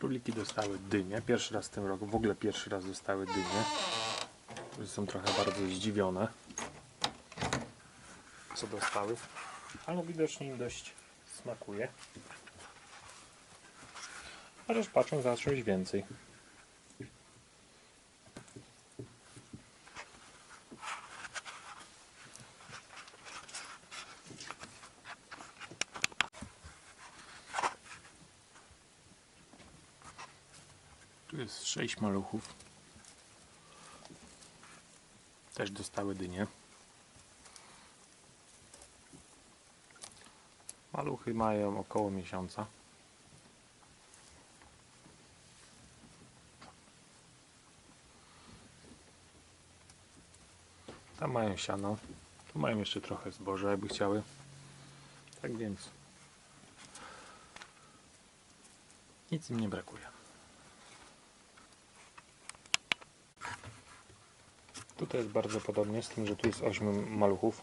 Króliki dostały dynię. Pierwszy raz w tym roku, w ogóle pierwszy raz dostały dynię. Są trochę bardzo zdziwione, co dostały. Ale widocznie im dość smakuje. Chociaż patrzą za czymś więcej. Tu jest sześć maluchów. Też dostały dynię. Maluchy mają około miesiąca. Tam mają siano. Tu mają jeszcze trochę zboża, jakby chciały. Tak więc nic im nie brakuje. Tutaj jest bardzo podobnie, z tym, że tu jest 8 maluchów.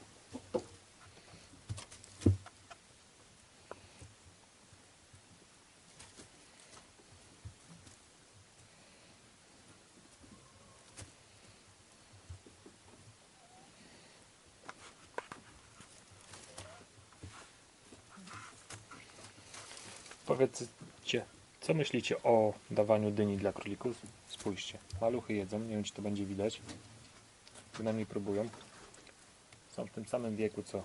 Powiedzcie, co myślicie o dawaniu dyni dla królików? Spójrzcie, maluchy jedzą, nie wiem czy to będzie widać. Przynajmniej próbują. Są w tym samym wieku co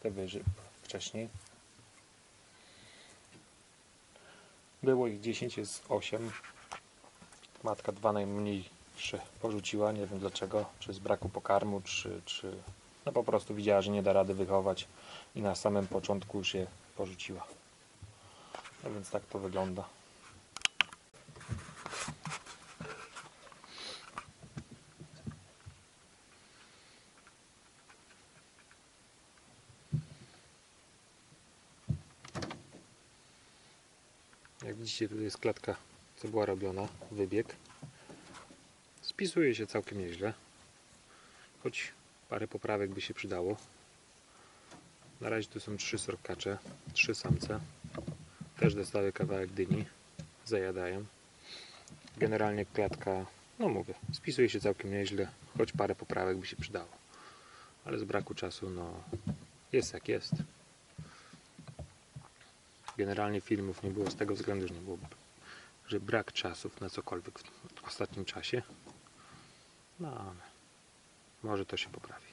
te wyży wcześniej. Było ich 10, jest 8. Matka dwa najmniejsze porzuciła, nie wiem dlaczego, czy z braku pokarmu, czy, czy no po prostu widziała, że nie da rady wychować i na samym początku już je porzuciła. No więc tak to wygląda. Jak widzicie, tutaj jest klatka, co była robiona, wybieg. Spisuje się całkiem nieźle, choć parę poprawek by się przydało. Na razie tu są trzy sorkacze, trzy samce. Też dostały kawałek dyni, zajadają. Generalnie klatka, no mówię, spisuje się całkiem nieźle, choć parę poprawek by się przydało. Ale z braku czasu, no jest jak jest. Generalnie filmów nie było z tego względu, że nie było, że brak czasów na cokolwiek w ostatnim czasie. No ale może to się poprawi.